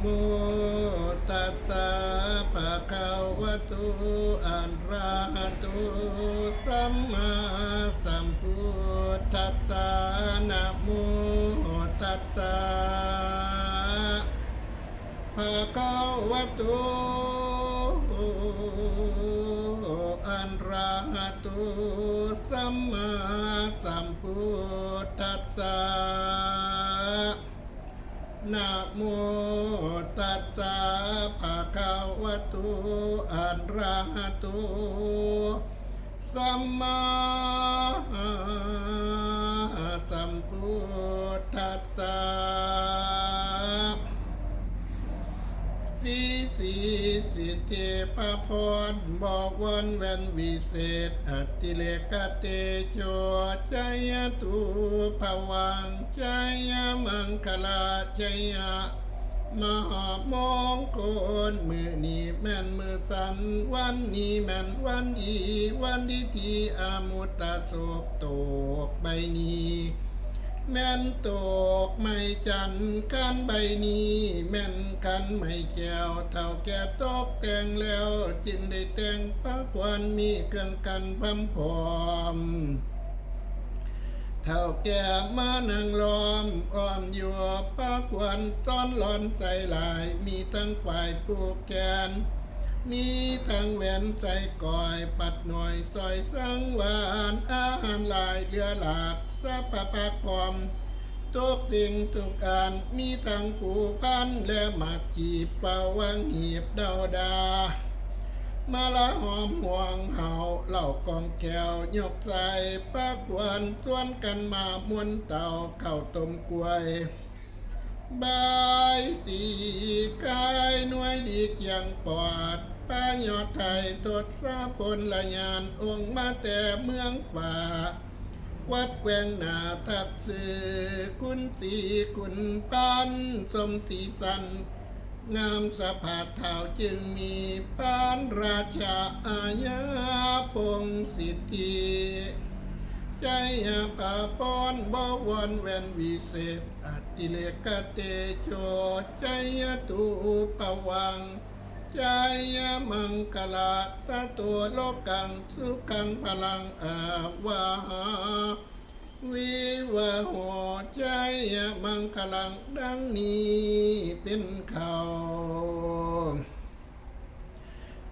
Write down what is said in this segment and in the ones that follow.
โมตัสสะภะคะวะโตอะระหะโตสัมมาสัมพุทธัสสะนะโมตัสสะภะคะวะโตอะระหะโตสัมมาสัมพุทธัสสะนะโม ตุอะระหะโตสัมมาสัมพุทธัสสะสีสีสิทธิพระพรบอกวันแวนวิเศษอติเลกเตโชจยตุภวังจยมังคลาจย มหามองคลมือนี้แม่นมือสันวันนี้แม่นวันดี วันดีทีอามุตตาโศกตกใบนี้แม่นตกไม่จันกันใบนี้แม่นกันไม่แก้วเท่าแก่ตกแต่งแล้ว จึงได้แต่งพระควันมีเครื่องกันพัมพร้อม เท่าแก่มานั่งล้อมอ้อมอยู่พระควันต้อนหลอนใส่หลาย มีทั้งฝ่ายผู้แกน มีทั้งแหวนใจก่อยปัดหน่อยซอยสังหวานอาหารหลายเหลือหลากสัพพะพักพร้อมทุกสิ่งทุกการมีทั้งผู้พันและหมักจีบเป่าวังหีบเดาดา มาละหอมห่วงเห่าเหล่ากองแก้วยกใส่ปักวันชวนกันมามวนเต่าเข้าต้มกล้วยบายสีกายหน่วยดีกยังปอดป้ายอดไทยตดสาพลละยานองค์มาแต่เมืองป่า วัดแกวงนาทับสื่อคุณสีคุณปันสมสีสัน งามสะพาเท้าจึงมีพานราชาอาญาปงสิทธิใจปาปอนบวรแวนวิเศษอติเลกเตโชใจตุปวังใจมังคลาตาตัวโลกังสุขังพลังอาวา วิวะหัวใจมังคลังดังนี้เป็นเขา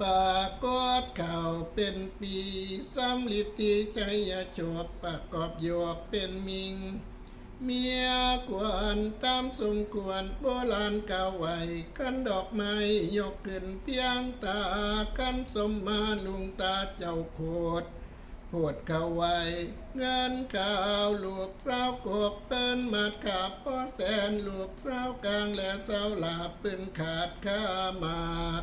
ปากฏเขาเป็นปีสำลิดที่ใจโฉบประกอบโยกเป็นมิง เมียควรตามสมควรโบราณเก่าไว้กันดอกไม้ยกขึ้นเพียงตากันสมมาลุงตาเจ้าโคตร พูดเข้าไว้ เงินข่าวลูกสาวกบเปิ้นมาขับพ่อแสนลูกสาวกลางและสาวหลาบปืนขาดข้ามาก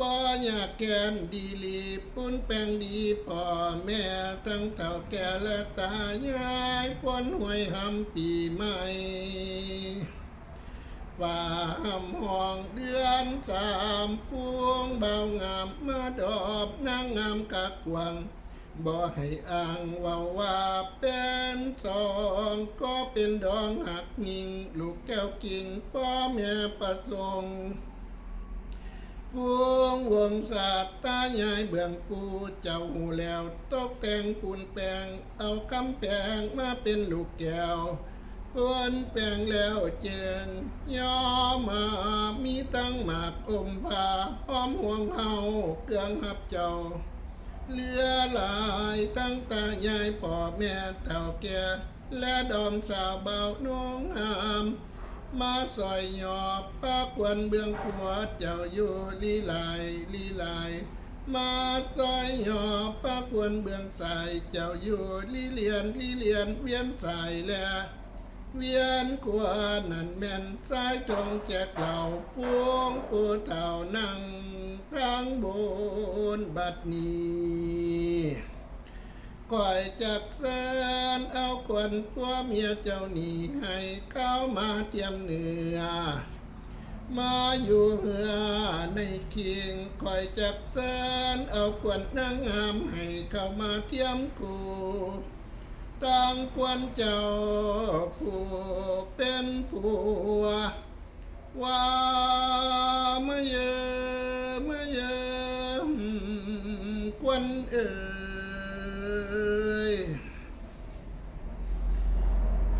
บ่อยากแกนดีลีปุ้นแปลงดีพ่อแม่ทั้งเต่าแก่และตายายพ้นหวยหำปีใหม่ฝ่าหำห้องเดือนสามพวงเบางามมาดอบนางงามกักวัง บ่ให้อ้างว่าว่าเป็นสองก็เป็นดองหักยิง ลูกแก้วกิ่งพ่อแม่ประสงค์พวงวงศาสตร์ตายายเบื้องปูเจ้าหูแล้วตกแต่งปูนแปงเอาคำแปงมาเป็นลูกแก้วปวนแปงแล้วเจิงย่อมามีตั้งหมากอมผ้าหอมห่วงเฮาเครื่องหับเจ้า เลือหลายตั้งตายายพ่อแม่เต่าแก่และดอมสาวเบาน้องหาม มาซอยหยอบพระควนเบื้องขวดเจ้าอยู่ลีลายลีลาย มาซอยหยอบพระควนเบื้องสายเจ้าอยู่ลีเลียนลีเลียนเวียนสายแล เวียนขวานั่นแม่นสายจงแจกเหล่าพวงปูเท่านั่งทางบนบัดนี้ก่อยจักเซินเอาควันพัวเมียเจ้าหนีให้เข้ามาเตรียมเนื้อมาอยู่เหือในเคียงคอยจักเซินเอาควันนางงามให้เข้ามาเทียมกู ตั้งควรเจ้าผู้เป็นผัวว่ามาเยอมาเยอควันเอ่ย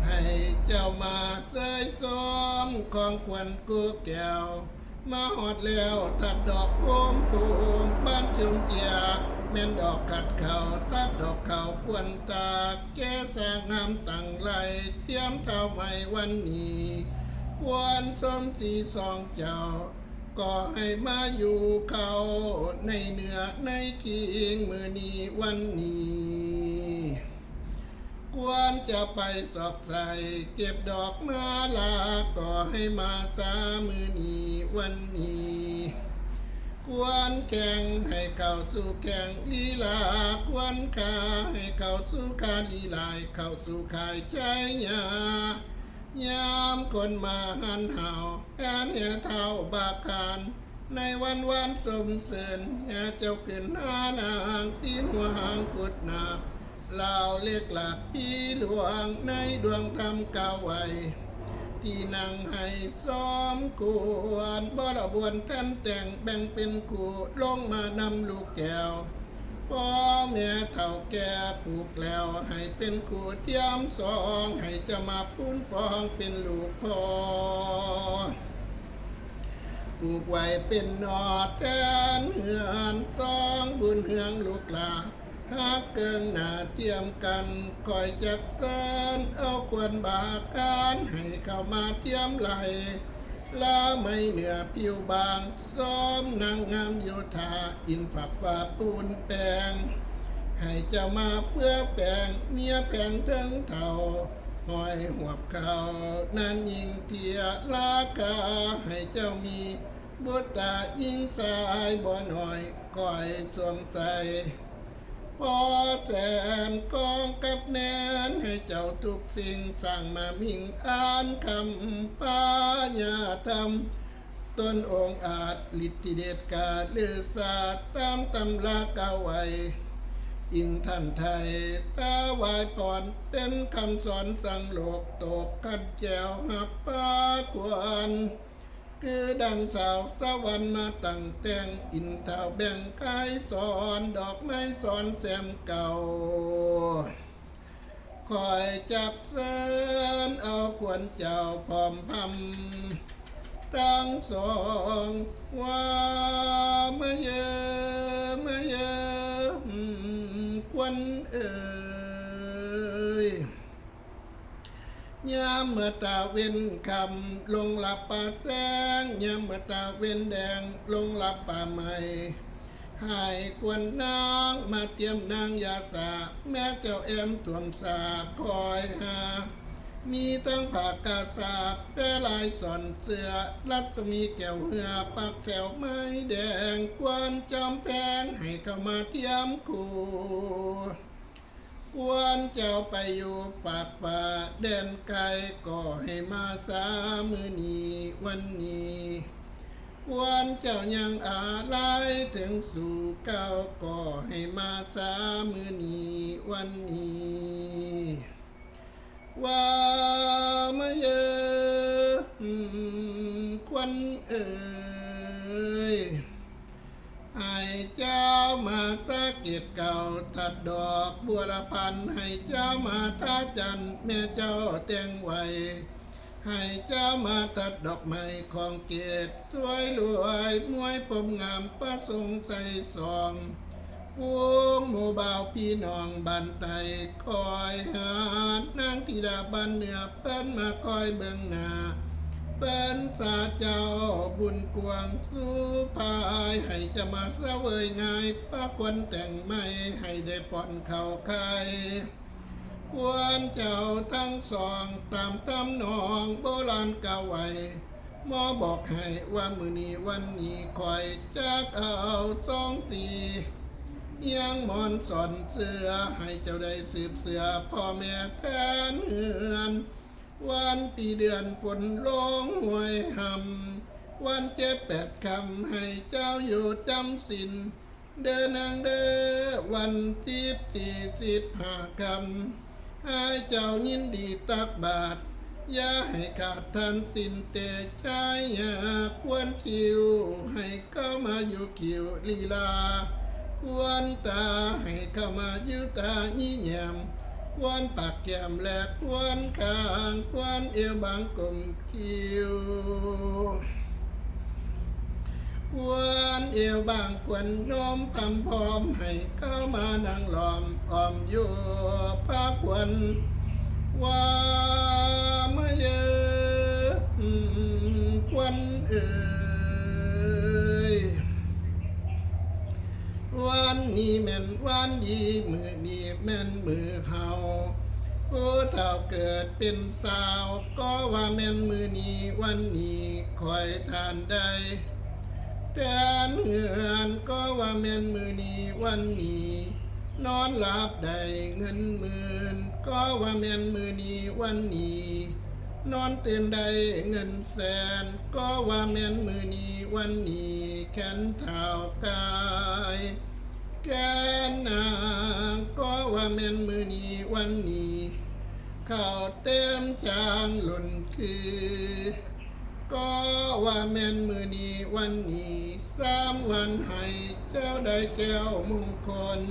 ให้เจ้ามาเจยซ้อมของควันกูแก้ว มาหอดแล้วตัดดอกโคมตูมบ้านจุงเจียแม่นดอกขัดเขาตัดดอกเขาควนตาแก้สงงามตั้งไรเทียมเท่าใหม่วันนี้ควรสมสีสองเจ้า ก็ให้มาอยู่เขาในเหนือในคิงมือนี้วันนี้ควรจะไปสอบใส่เก็บดอกมาลาก็ให้มาสามือนี้ วันนี้ควรแข่งให้เข้าสู่แข่งลีลา ควรขาให้เข้าสู่การลีลายเข้าสู่ขายใจยายามคนมาหันเห่าแอนเหียเท่าบาคานในวันวันสมเสริญแห่เจ้าขึ้นหานางตีนหัวหางกุดหนาบเล่าเล็กหลักพี่หลวงในดวงธรรมกาไว้ ที่นั่งให้ซ้อมกวนบ่ระบวนท่านแต่งแบ่งเป็นคู่ลงมานำลูกแก้วพ่อแม่เท่าแก่ผูกแล้วให้เป็นคู่เทียมสองให้จะมาพูนฟองเป็นลูกพ่อปลูกไว้เป็นหนอแทนเหือนซองบุญเฮืองลูกหลา หักเกิงหน้าเทียมกันคอยจักเซินเอาควนบาการให้เข้ามาเทียมไหลลาไม่เหนือผิวบางซ้อมนางงามโยธาอินผักฝ่าปูนแปลง ให้เจ้ามาเพื่อแปลงเมียแปลงเทิงเท่าหอยหัวเขานางยิงเทียลากาให้เจ้ามีบุตรยิงสายบ่หน่อยคอยสวงใส พอแสนกองกับแนนให้เจ้าทุกสิ่งสั่งมามิ่งอ่านคำปาญาธรรมต้นองค์อาจฤทธิเดชกาดลือศาสตร์ตามตำราเก่าไว้อินท่านไทยตาวายพรเป็นคำสอนสั่งโลกตกกันแจวหับปาควร คือดังสาวสวรรค์มาตั้งแต่งอินท่าแบ่งกายสอนดอกไม้สอนแซมเก่า คอยจับเสินเอาขวนเจ้าพร้อมพำตั้งสองว่ามาเยอะมาเยอะอืมควันเอ่ย ยามเมื่อตาเว้นคำลงหลับป่าแสงยามเมื่อตาเว้นแดงลงหลับป่าใหม่ให้ควรนางมาเตรียมนางยาสาแม่เจ้าแอมตวมสาคอยหา มีตั้งผากกาสาแต่ลายสอนเสือรัศมีแก้วเหือปักแถวไม้แดง ควนจอมแพงให้เข้ามาเทียมคู่ เจ้าไปอยู่ปากป่าแดนไกลก็ให้มาสามือนี้วันนี้วันเจ้ายังอาลัยถึงสู่เก้าก็ให้มาสามือนี้วันนี้ว่ามาเยอะอืมควันเอ่ย ให้เจ้ามาสักเกียเก่าถัดดอกบัวละพันให้เจ้ามาท่าจันแม่เจ้าแต่งไวให้เจ้ามาตัดดอกไม้ของเกียรติสวยรวยมวยผมงามประสงค์ใส่สองวงหมู่บ่าวพี่น้องบันไตคอยหานางธิดาบันเหนือเปิ้นมาคอยเบิ่งหน้า เป็นสาเจ้าบุญกวางสู้พายให้จะมาเสวยง่ายป้าควรแต่งไม่ให้ได้ผ่อนเข่าใครควรเจ้าทั้งสองตามตำนองโบราณกาไวหมอบอกให้ว่ามือนี้วันนี้คอยจักเอาสองสียังมอนสอนเสือให้เจ้าได้สืบเสือพ่อแม่แทนเหือน วันปีเดือนฝนลงหวยหำวันเจ็ดแปดคำให้เจ้าอยู่จำสิน เดินนางเด้อวันสิบสี่สิบห้าคำให้เจ้ายินดีตักบาทอย่าให้ขาดทันสินเตใจอยากควรคิว ให้เข้ามาอยู่คิวลีลา ควรตาให้เข้ามายืตายี่แยม ควรปากแก้มและควรคางควรเอวบางกลมคิวควรเอวบางควรโน้มคำพร้อมให้เข้ามานั่งหลอมอ้อมอยู่พระควรว่าเมื่อเยอะควรเอ่ย วันนี้แม่นวันดีมือนี้แม่นมือเฮาผู้เท่าเกิดเป็นสาว ก็ว่าแม่นมือนี้วันนี้คอยทานได้แต่เหือนก็ว่าแม่นมือนี้วันนี้นอนหลับได้เงินหมื่นก็ว่าแม่นมือนี้วันนี้ นอนตื่นได้เงินแสน ก็ว่าแม่นมือนีวันนี้แขนเท้ากายแกนนางก็ว่าแม่นมือนีวันนี้ข้าวเต็มจางหล่นคือ ก็ว่าแม่นมือนีวันนี้สามวันให้เจ้าได้แก้วมงคล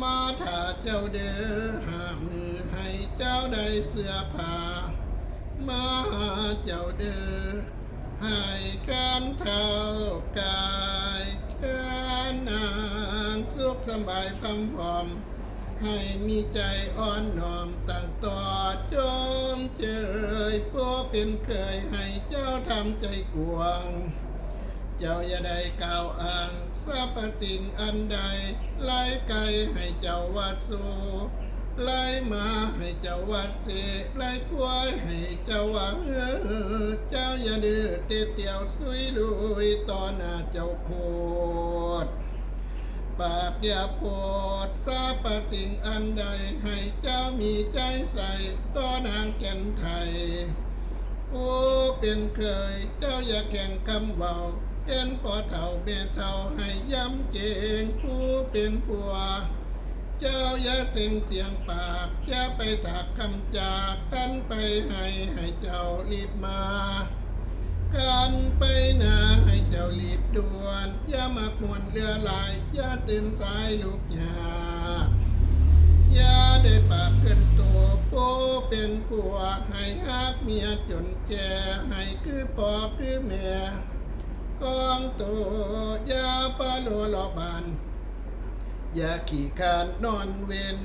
มาถ้าเจ้าเด้อหามือให้เจ้าได้เสื้อผ้า มาเจ้าเด้อให้การเท่ากายแค่นางสุขสบายพำพอม ให้มีใจอ่อนน้อมตั้งต่อจมเจยพวเป็นเคยให้เจ้าทำใจกวง เจ้าอย่าได้กล่าวอ้างสรรพสิ่งอันใดไล่ไกลให้เจ้าวัดสู ไล่มาให้เจ้าวัดเสไล่กล้วยให้เจ้าว่าเออเจ้าอย่าดื้อเตะเตียวสุยลุยต่อหน้าเจ้าโพดปากอย่าโพดสราบปรพสิ่งอันใด ให้เจ้ามีใจใส่ต่อนางแก่นไทยผู้เป็นเคยเจ้าอย่าแข่งคำเบาเป็นพอเท่าเมียเท่าให้ย้ำเจงผู้เป็นผัว เจ้าอย่าเสียงเสียงปากอย่าไปถักคำจากกันไปให้ให้เจ้ารีบมา กันไปนาให้เจ้ารีบด่วนอย่ามาควนเรือลายอย่าตื่นสายลูกยาอย่าได้ปากเกินตัวโปเป็นผัวให้ฮักเมียจนแก่ให้คือพ่อคือแม่กองตัวอย่าปาโลลอบาน อย่าขี่คานนอนเวน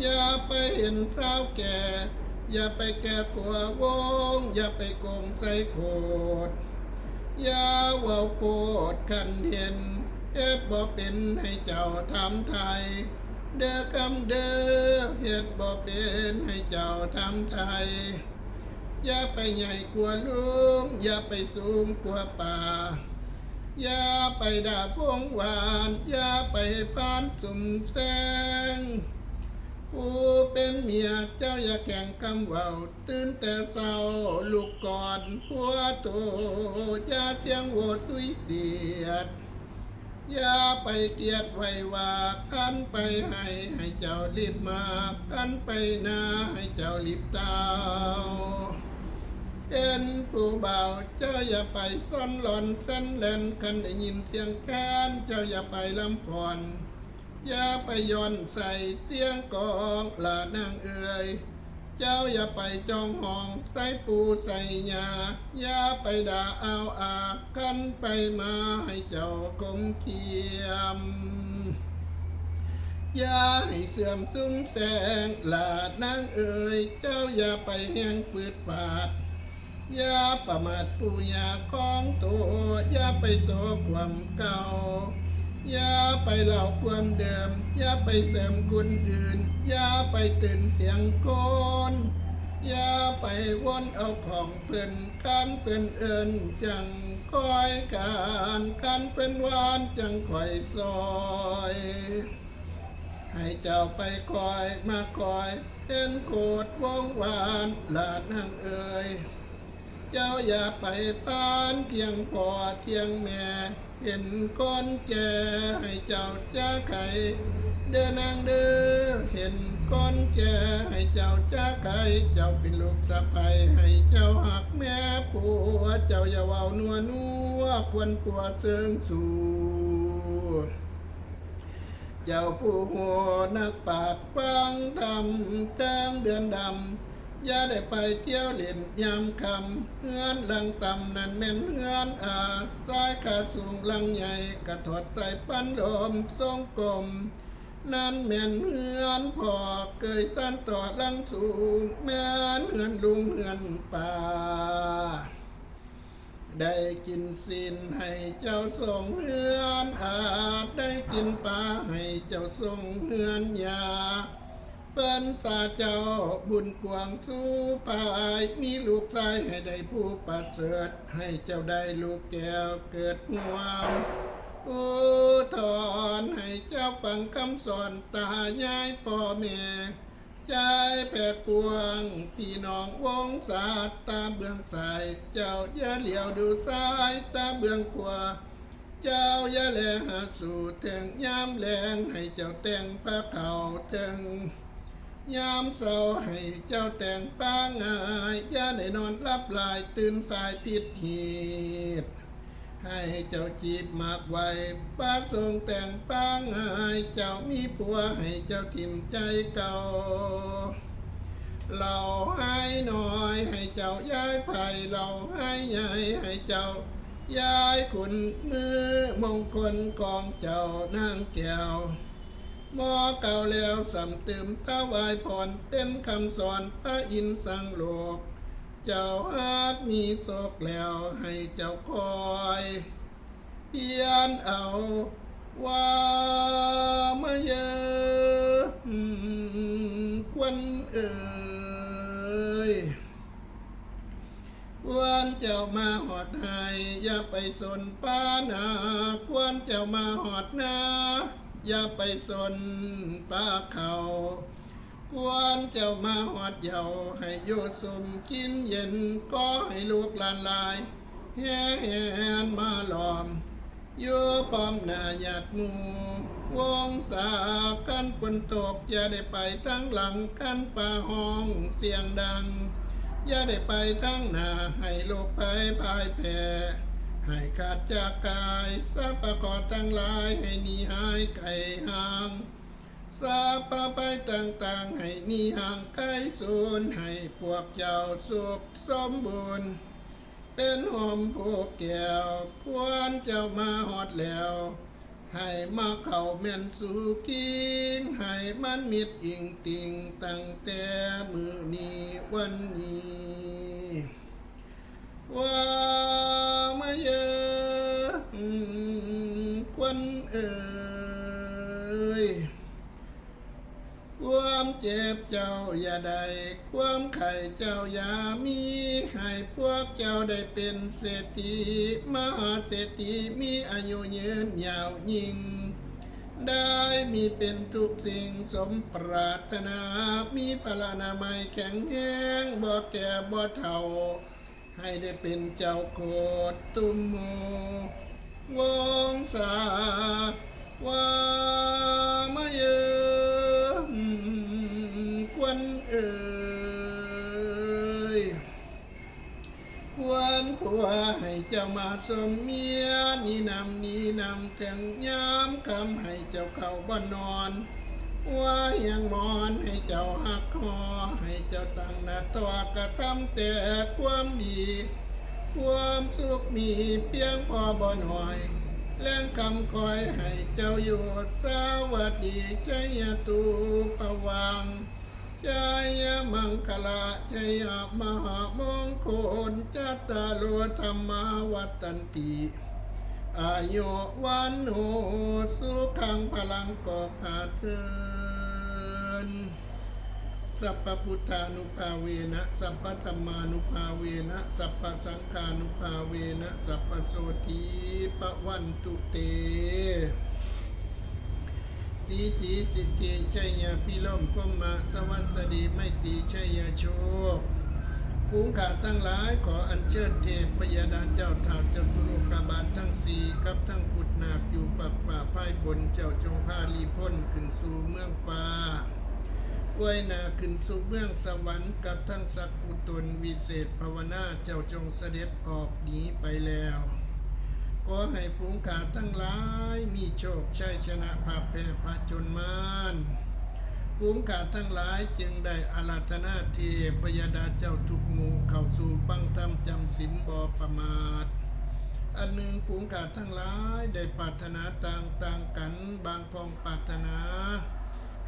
อย่าไปเห็นสาวแก่ อย่าไปแก่กลัววง อย่าไปโกงใส่โคดอย่าเว่าโคดคันเห็นเฮ็ดบ่เป็นให้เจ้าทำไทย เด้อคำเด้อเฮ็ดบ่เป็นให้เจ้าทำไทย อย่าไปใหญ่กว่าลุง อย่าไปสูงกว่าป่า อย่าไปด่าพวงหวานอย่าไปพานสุ่มแสงผู้เป็นเมียเจ้าอย่าแข่งคำเว้าตื่นแต่เศร้าลูกก่อนผัวโตอย่าเที่ยงโวสุยเสียดอย่าไปเกียดไว้ว่าคันไปให้ให้เจ้ารีบมาคันไปนาให้เจ้ารีบตาว เป็นผู้เบาเจ้าอย่าไปซ่อนหลอนเส้นแลนคันได้ยินเสียงแค้นเจ้าอย่าไปลำพอนอย่าไปย้อนใส่เสียงกองละนางเอ่ยเจ้าอย่าไปจองห้องใส่ปูใส่ยาอย่าไปด่าเอาอากันไปมาให้เจ้าคงเคียมอย่าให้เสื่อมซุ้มแสงลาดนางเอ่ยเจ้าอย่าไปแห้งปืดปาด อย่าประมาทปูยาของตัวอย่าไปโศกความเก่า อย่าไปเล่าความเดิม อย่าไปเสริมคนอื่น อย่าไปตื่นเสียงโกนอย่าไปวนเอาของเพื่อนกันเพื่อนเอินจังคอยการกันเป็นหวานจังคอยซอย ให้เจ้าไปคอยมาคอยเห็นโกดวงวานหลานนางเอ่ย เจ้าอย่าไปปานเกียงพ่อเทียงแม่เห็นก้อนแก่ให้เจ้าจ้าไข่เดินนางเด้อเห็นก้อนแก่ให้เจ้าจ้าไก่เจ้าเป็นลูกสะใภ้ให้เจ้าหักแม่ผัวเจ้าอย่าเว้านัวนัวควรกลัวเชิงสูเจ้าผู้หัวนักปาดฟังธรรมกลางเดือนดำ อย่าได้ไปเที่ยวเล่นยามคำเฮือนลังต่ำนั่นแม่นเฮือนอาสายขาสูงลังใหญ่กระถอดใส่ปันโดมทรงกลมนั่นแม่นเฮือนพอเกยสั้นต่อลังสูงแม่นเฮือนลุงเฮือนป่าได้กินสินให้เจ้าส่งเฮือนอาจได้กินปลาให้เจ้าส่งเฮือนยา เปิ้นสาเจ้าบุญกวงสู้ปาย มีลูกชายให้ได้ผู้ประเสริฐให้เจ้าได้ลูกแก้วเกิดหวามอุทธรให้เจ้าฟังคำสอนตายายพ่อแม่ใจแผ่กวางพี่น้องวงศาตาเบื้องสาย เจ้าอย่าเหลียวดูซ้ายตาเบื้องขวาเจ้าอย่าแลหาสู่เถึงยามแรงให้เจ้าแต่งผ้าเขาวถึง ยามเศร้าให้เจ้าแต่งป้างงายย่าได้นอนรับลายตื่นสายผิดหีดให้เจ้าจีบมากไว้ป้าทรงแต่งป้างงายเจ้ามีผัวให้เจ้าทิมใจเก่าเราให้น้อยให้เจ้าย้ายไผ่เราให้ใหญ่ให้เจ้าย้ายขุนมือมงคลของเจ้านางแก้ว หมอเก่าแล้วสำตืมถวายพรเป็นคำสอนพระอินทร์สังโลก เจ้าหากมีโศกแล้วให้เจ้าคอยเปลี่ยนเอาว่ามาเยอะควันเอ่ยควรเจ้ามาหอดให้อย่าไปสนป้านาควรเจ้ามาหอดนา อย่าไปสนป้าเขาควรเจ้ามาหอดเยาให้โยดสุมกินเย็นก็ให้ลูกหลานลายแห่แหนมาหลอมอยู่ป้อมหน้าหยาดมูวงสากันฝนตก อย่าได้ไปทั้งหลังกันป่าห้องเสียงดัง อย่าได้ไปทั้งหน้าให้โลกภัยพ่ายแพ้ ให้ขาดจากกายสัพพะกอทั้งหลายให้นีหายไกลห่างสัพพะไปต่างๆ ให้นีห่างไกลสูญให้พวกเจ้าสุขสมบูรณ์ เป็นหอมผูกแก้วควรเจ้ามาหอดแล้ว ให้มาเข้าแม่นสู่กิงให้มันมิดอิงติงตั้งแต่มือนี้วันนี้ ว่ามาเยอะอืมควันเอ่ยความเจ็บเจ้าอย่าได้ ความไข่เจ้าอย่ามี ให้พวกเจ้าได้เป็นเศรษฐีมหาเศรษฐีมีอายุยืนยาวยิ่ง ได้มีเป็นทุกสิ่งสมปรารถนา มีพลานามัยแข็งแรงบ่แก่บ่เฒ่า ให้ได้เป็นเจ้าโคตรตุมโมวงศาว่ามาเยอะอืมควันเอ่ยควรผัวให้เจ้ามาสมเมียนี่นำนี่นำถึงยามคำให้เจ้าเข้าบ้านนอน ว่ายังมอนให้เจ้าหักคอให้เจ้าตั้งหน้าตัวกระทำแต่ความดีความสุขมีเพียงพอบ่หน่อยแรงคำคอยให้เจ้าอยู่สวัสดีชัยตูปวังจายมังคลาชยมหามงคลจัตตาโลธรรมาวัตันติอายุวันโหสุขังพลังกอกหาเทิน สัพพพุทธานุภาเวนะ สัพพธรรมานุภาเวนะ สัพพสังฆานุภาเวนะ สัพพโสธีปวันตุเต สีสีสิทธิชัยยาพิลมพมมาสวัสดีไม่ตีชัยยาโชคภูงขาตั้งหลายขออัญเชิญเทพยาดาเจ้าถาเจ้าตุรุกาบาลทั้งสี่กับทั้งกุดนาคอยู่ปักป่าพ่ายบนเจ้าจงพาลีพ้นขึ้นสู่เมืองป่า อวยนาขึ้นสู่เบื้องสวรรค์กับทั้งสักกุตนวิเศษภาวนาเจ้าจงเสด็จออกหนีไปแล้วขอให้ผูงขาทั้งหลายมีโชคชัยชนะภาพแพ้พาจนมานผูงขาทั้งหลายจึงได้อาราธนาเทพยดาเจ้าทุกหมู่เข้าสู่ปังธรรมจำศีลบอประมาทอันหนึ่งผูงขาทั้งหลายได้ปรารถนาต่างต่างๆกันบางพองปรารถนา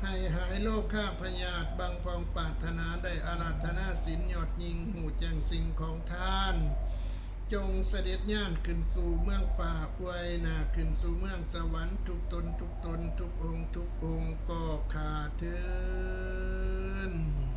ให้หายโลกข้าพยาธิบางพองปรารถนาได้อาราธนาศีลยอดยิงหูแจงสิ่งของท่าน จงเสด็จย่านขึ้นสู่เมืองป่าอวยหนาขึ้นสู่เมืองสวรรค์ทุกตนทุกตนทุกองค์ทุกองค์ก็ขาเทิน